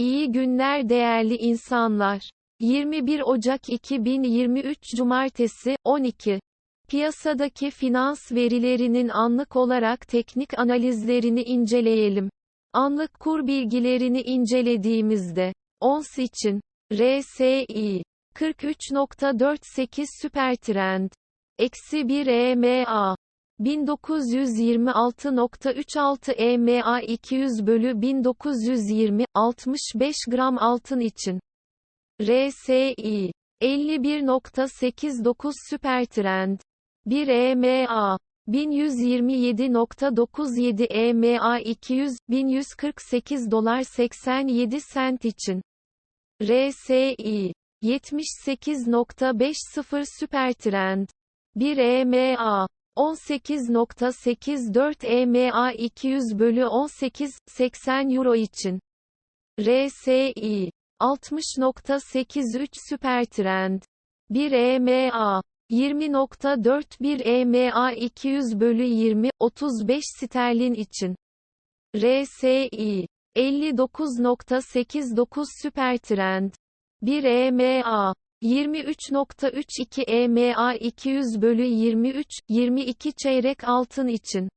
İyi günler değerli insanlar. 21 Ocak 2023 Cumartesi, 12. Piyasadaki finans verilerinin anlık olarak teknik analizlerini inceleyelim. Anlık kur bilgilerini incelediğimizde, ons için, RSI, 43.48 süper trend, eksi 1 EMA, 1926.36 EMA 200 bölü 1920, 65 gram altın için. RSI 51.89 süper trend. 1 EMA 1127.97 EMA 200 1148 dolar 87 sent için. RSI 78.50 süper trend. 1 EMA 18.84 EMA 200 bölü 18 80 euro için. RSI 60.83 süper trend. 1 EMA 20.41 EMA 200 bölü 20 35 sterlin için. RSI 59.89 süper trend. 1 EMA 23.32 EMA 200 bölü 23 22 çeyrek altın için.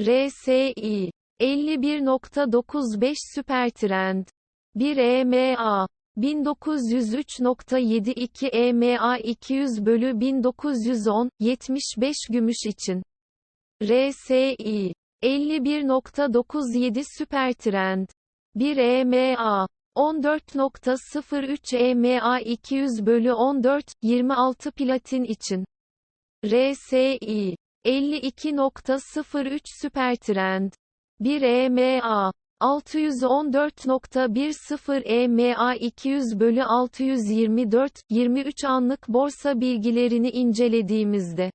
RSI 51.95 süper trend. 1 EMA 1903.72 EMA 200 bölü 1910 75 gümüş için. RSI 51.97 süper trend. 1 EMA 14.03 EMA 200 bölü 14 26 platin için. RSI 52.03 süper trend. 1 EMA 614.10 EMA 200 bölü 624, 23 anlık borsa bilgilerini incelediğimizde.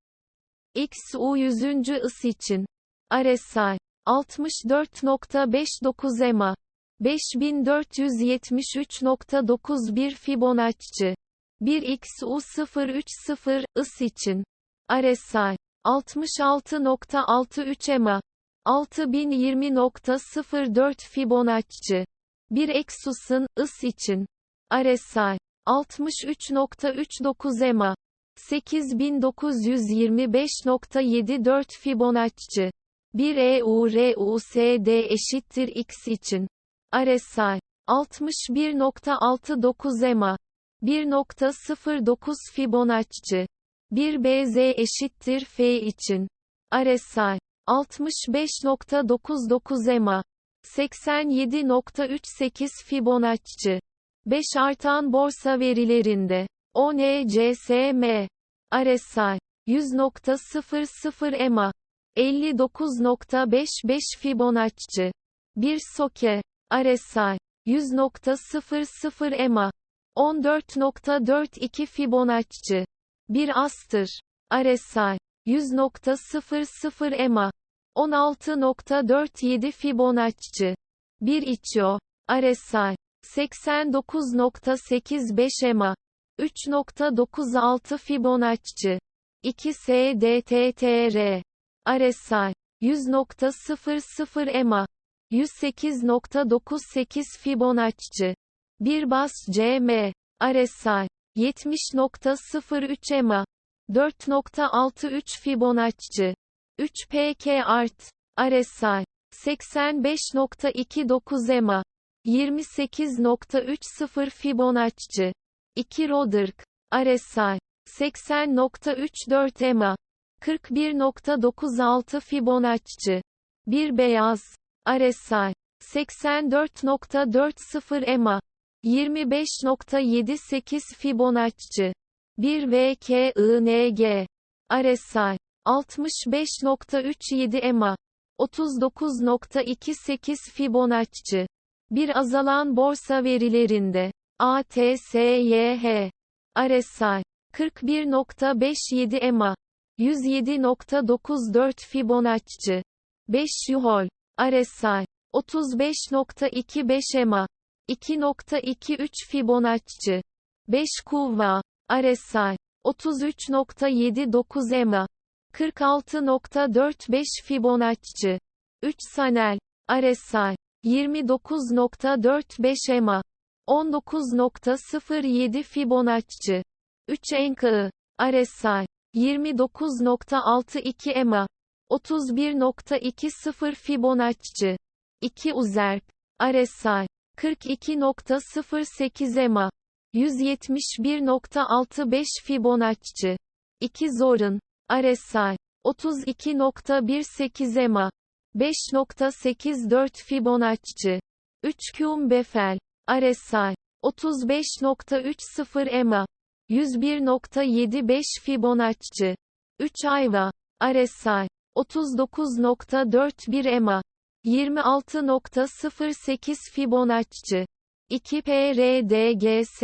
XU 100. ıs için. RSI 64.59 EMA 5473.91 Fibonacci 1 XU 030 ıs için. RSI 66.63 EMA 6020.04 Fibonacci. Bir Exus'un, ıs için. RSI. 63.39 EMA. 8925.74 Fibonacci. 1 EURUSD eşittir X için. RSI. 61.69 EMA. 1.09 Fibonacci. 1 BZ eşittir F için. RSI. 65.99 EMA. 87.38 Fibonacci. 5 artan borsa verilerinde. ONCSM. RSI. 100.00 EMA. 59.55 Fibonacci. 1 Soke. RSI. 100.00 EMA. 14.42 Fibonacci. 1 Astır. RSI. 100.00 EMA. 16.47 Fibonacci. 1 İçyo. RSI. 89.85 EMA. 3.96 Fibonacci. 2 SDTTR. RSI. 100.00 EMA. 108.98 Fibonacci. 1 Bas CM. RSI. 70.03 EMA. 4.63 Fibonacci. 3 PK art. RSI. 85.29 EMA. 28.30 Fibonacci. 2 Roderick. RSI. 80.34 EMA. 41.96 Fibonacci. 1 Beyaz. RSI. 84.40 EMA. 25.78 Fibonacci. 1 VKING. RSI. 65.37 EMA. 39.28 Fibonacci. Bir azalan borsa verilerinde. ATSYH. RSI. 41.57 EMA. 107.94 Fibonacci. 5 Yuhol. RSI. 35.25 EMA. 2.23 Fibonacci. 5 Kuvva. RSI. 33.79 EMA. 46.45 Fibonacci. 3 Sanel. RSI. 29.45 EMA 19.07 Fibonacci 3 Enkaı RSI 29.62 EMA 31.20 Fibonacci. 2 Uzerk RSI 42.08 EMA. 171.65 Fibonacci. 2 Zorun. RSI 32.18 EMA. 5.84 Fibonacci. 3 Kuhn Befel. RSI 35.30 EMA. 101.75 Fibonacci. 3 Ayva. RSI 39.41 EMA 26.08 Fibonacci 2 PRDGS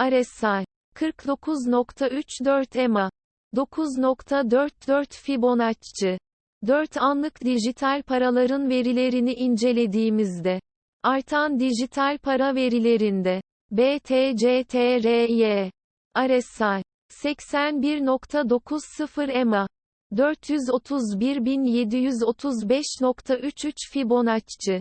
RSI 49.34 EMA 9.44 Fibonacci 4 anlık dijital paraların verilerini incelediğimizde artan dijital para verilerinde BTCTRY RSI 81.90 EMA 431.735.33 Fibonacci.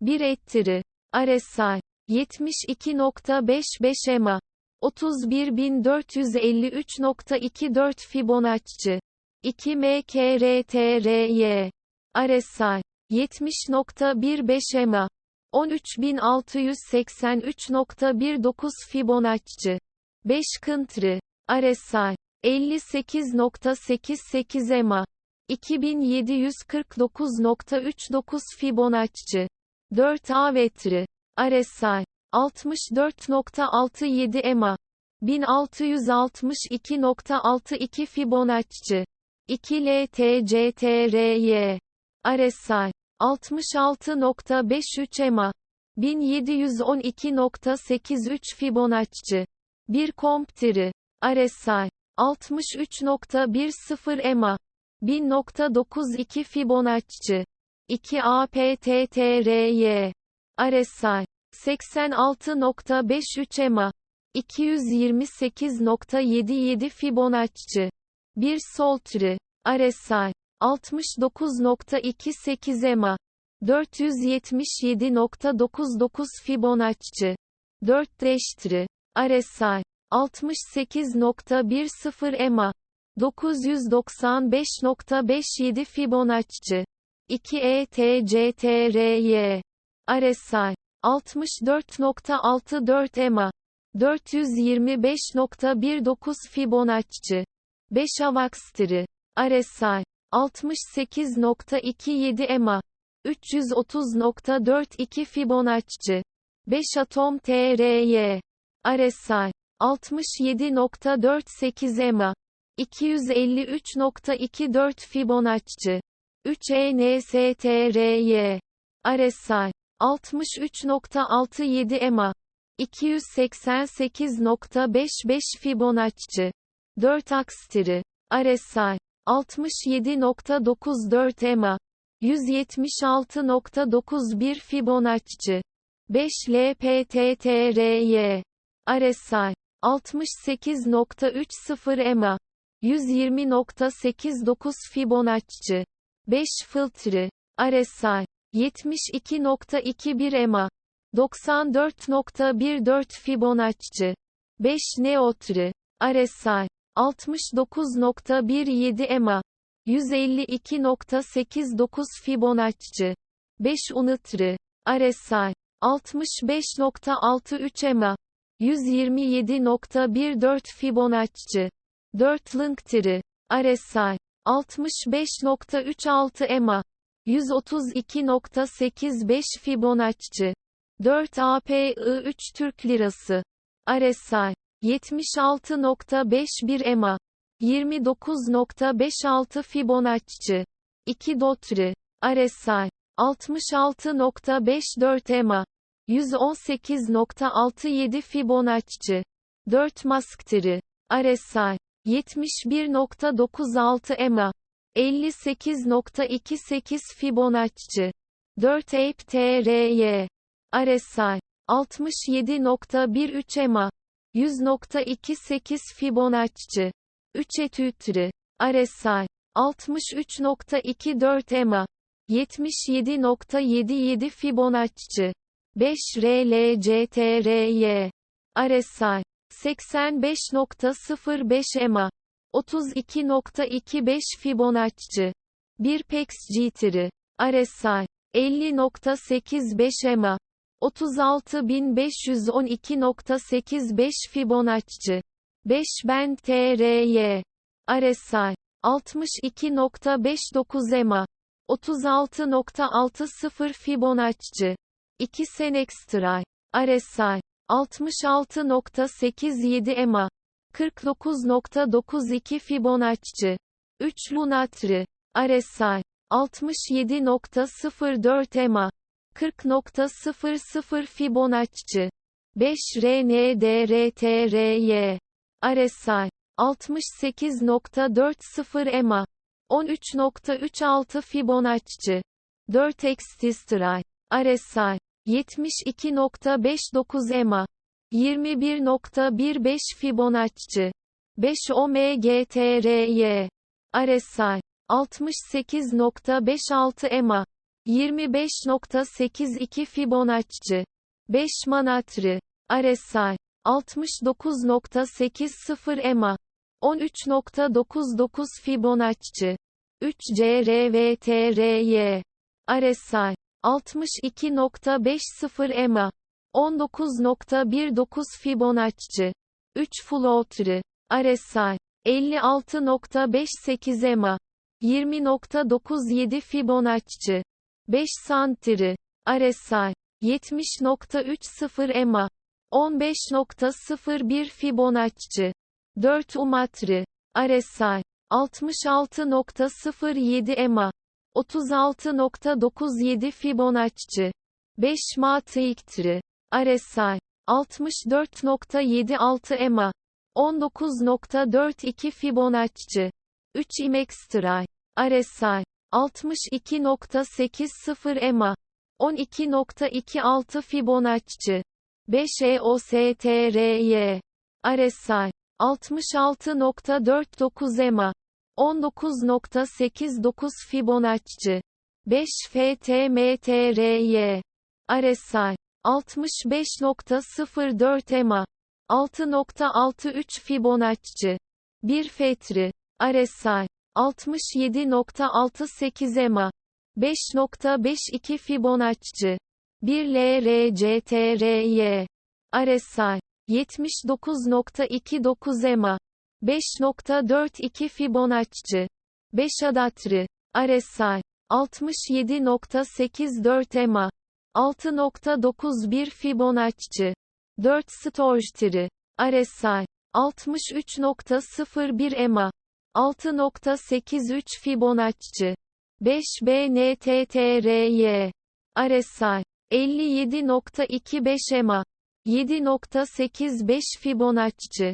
1 ettiri. RSI 72.55 EMA 31453.24 Fibonacci. 2 MKRTRY RSI 70.15 EMA 13683.19 Fibonacci. 5 Kıntri RSI 58.88 EMA 2749.39 Fibonacci 4 Avetri RSI 64.67 EMA 1662.62 Fibonacci 2 LTCTRY RSI 66.53 EMA 1712.83 Fibonacci 1 Comptiri RSI 63.10 EMA 1092 Fibonacci 2 APTTRY RSI 86.53 EMA 228.77 Fibonacci 1 Soltri RSI 69.28 EMA 477.99 Fibonacci 4 Deştri RSI 68.10 EMA 995.57 Fibonacci. 2 ETCTRY RSI 64.64 EMA 425.19 Fibonacci. 5 Avaxtri RSI 68.27 EMA 330.42 Fibonacci. 5 Atom TRY RSI 67.48 EMA 253.24 Fibonacci 3 ENSTRY RSI 63.67 EMA 288.55 Fibonacci 4 Akstri RSI 67.94 EMA 176.91 Fibonacci 5 LPTTRY RSI 68.30 EMA. 120.89 Fibonacci. 5 Filtre. RSI 72.21 EMA. 94.14 Fibonacci. 5 Neotri RSI 69.17 EMA. 152.89 Fibonacci. 5 Unitri RSI 65.63 EMA 127.14 Fibonacci. 4 Linktree RSI 65.36 EMA 132.85 Fibonacci. 4 API 3 Türk Lirası. RSI 76.51 EMA 29.56 Fibonacci. 2 Dotri. RSI 66.54 EMA 118.67 Fibonacci. 4 Masktri RSI 71.96 EMA 58.28 Fibonacci. 4 Ape TRY RSI 67.13 EMA 100.28 Fibonacci. 3 Etütri RSI 63.24 EMA 77.77 Fibonacci 5 RLCTRY RSI 85.05 EMA 32.25 Fibonacci. 1 PEX Jitteri RSI 50.85 EMA 36512.85 Fibonacci. 5 Ben TRY RSI 62.59 EMA 36.60 Fibonacci 2 Senextray RSI 66.87 EMA 49.92 Fibonacci 3 Lunatri RSI 67.04 EMA 40.00 Fibonacci 5 RNDRTRY RSI 68.40 EMA 13.36 Fibonacci 4 Extistray RSI 72.59 EMA 21.15 Fibonacci 5 OMGTRY RSI 68.56 EMA 25.82 Fibonacci 5 Manatri RSI 69.80 EMA 13.99 Fibonacci 3 CRVTRY RSI 62.50 EMA 19.19 Fibonacci 3 Floatri RSI 56.58 EMA 20.97 Fibonacci 5 Santiri RSI 70.30 EMA 15.01 Fibonacci 4 Umatri RSI 66.07 EMA 36.97 Fibonacci. 5 Matrix'tri RSI 64.76 EMA 19.42 Fibonacci. 3 Imextray RSI 62.80 EMA 12.26 Fibonacci. 5 EOSTRY RSI 66.49 EMA 19.89 Fibonacci. 5 FTMTRY RSI 65.04 EMA. 6.63 Fibonacci. 1 Fetri. RSI 67.68 EMA. 5.52 Fibonacci. 1 LRCTRY RSI 79.29 EMA 5.42 Fibonacci 5 Adatri RSI 67.84 EMA 6.91 Fibonacci 4 Storchtri RSI 63.01 EMA 6.83 Fibonacci 5 BNTTRY RSI 57.25 EMA 7.85 Fibonacci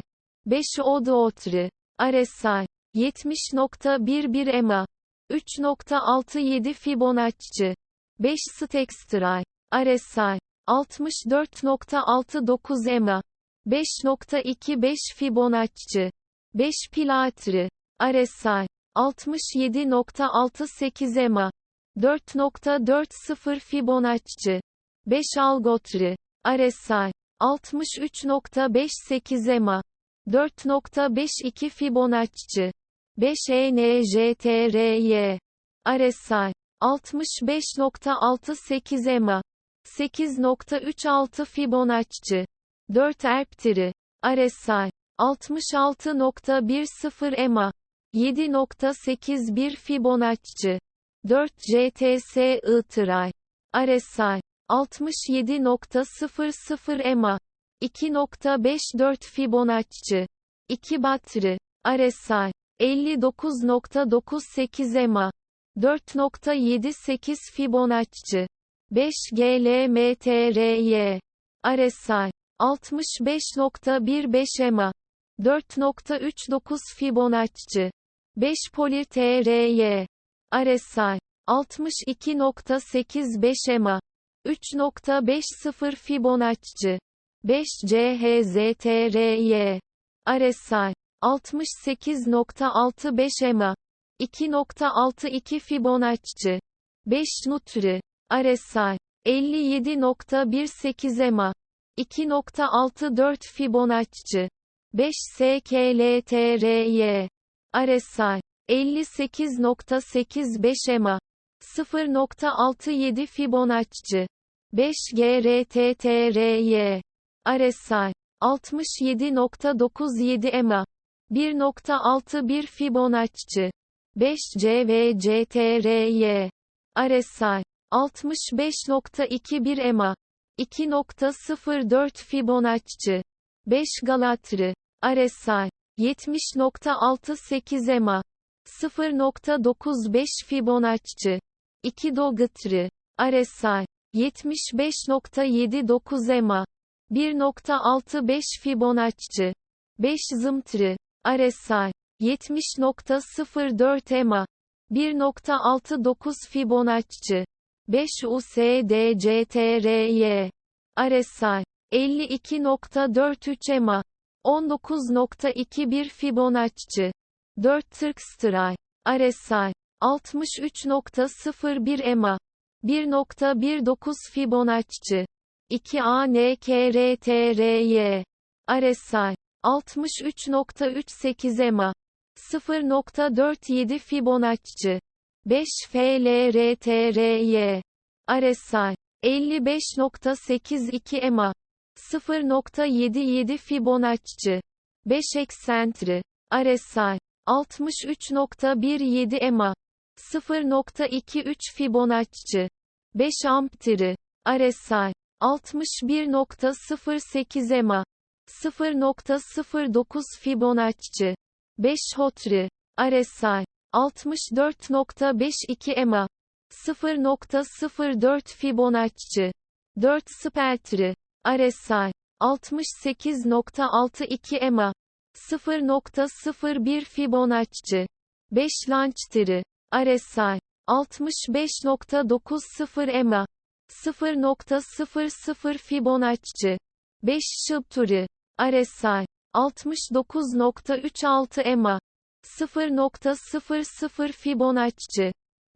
5 Odootri RSI 70.11 EMA 3.67 Fibonacci 5 Stextray RSI 64.69 EMA 5.25 Fibonacci 5 Pilatri RSI 67.68 EMA 4.40 Fibonacci 5 Algotri RSI 63.58 EMA 4.52 Fibonacci. 5 ENJTRY RSI 65.68 EMA. 8.36 Fibonacci. 4 Erptiri RSI 66.10 EMA. 7.81 Fibonacci. 4 JTS Itray RSI 67.00 EMA 2.54 Fibonacci. 2 Batri RSI 59.98 EMA 4.78 Fibonacci. 5 GLMTRY RSI 65.15 EMA 4.39 Fibonacci. 5 Polir TRY RSI 62.85 EMA 3.50 Fibonacci 5 CHZTRY RSI 68.65 EMA. 2.62 Fibonacci. 5 Nutri, RSI, 57.18 EMA, 2.64 Fibonacci, 5 SKLTRY, RSI, 58.85 EMA, 0.67 Fibonacci, 5 GRTTRY, RSI, 67.97 EMA, 1.61 Fibonacci, 5 CVCTRY, RSI, 65.21 EMA, 2.04 Fibonacci, 5 Galatri, RSI, 70.68 EMA, 0.95 Fibonacci, 2 Dogatri, RSI, 75.79 EMA, 1.65 Fibonacci, 5 Zımtri, RSI, 70.04 EMA, 1.69 Fibonacci, 5 USDCTRY, RSI, 52.43 EMA, 19.21 Fibonacci, 4 Turkstray, RSI, 63.01 EMA, 1.19 Fibonacci, 2 ANKRTRY, RSI, 63.38 EMA, 0.47 Fibonacci, 5 FLRTRY, RSI, 55.82 EMA, 0.77 Fibonacci, 5 eksentri, RSI, 63.17 EMA, 0.23 Fibonacci, 5 amptiri, RSI, 61.08 EMA, 0.09 Fibonacci, 5 Hotri, RSI, 64.52 EMA, 0.04 Fibonacci, 4 Speltri, RSI, 68.62 EMA, 0.01 Fibonacci, 5 Lançtiri, RSI, 65.90 EMA, 0.00 Fibonacci, 5 Şıpturi, RSI, 69.36 EMA, 0.00 Fibonacci,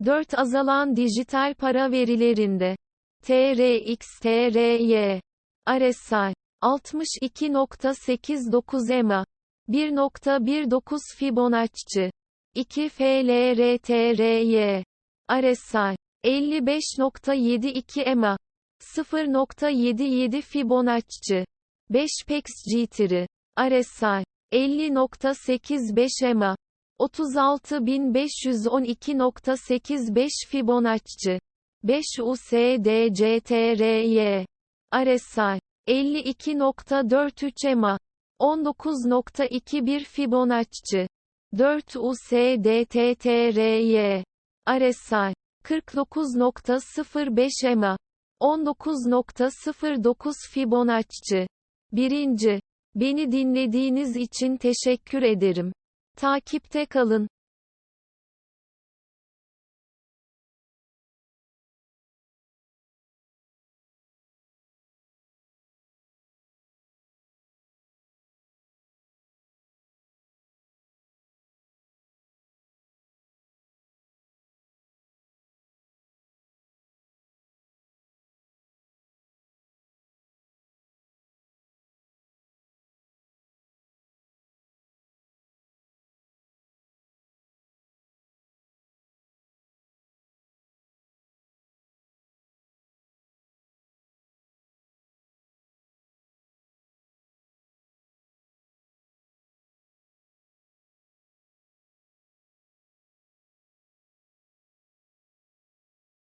4 azalan dijital para verilerinde, TRX TRY, RSI, 62.89 EMA, 1.19 Fibonacci, 2 FLRTRY, RSI, 55.72 EMA, 0.77 Fibonacci, 5 PEX GTRI, RSI, 50.85 EMA, 36512.85 Fibonacci, 5 USDCTRY, RSI, 52.43 EMA, 19.21 Fibonacci, 4 USDTTRY, RSI, 49.05 EMA, 19.09 Fibonacci. 1. Beni dinlediğiniz için teşekkür ederim. Takipte kalın.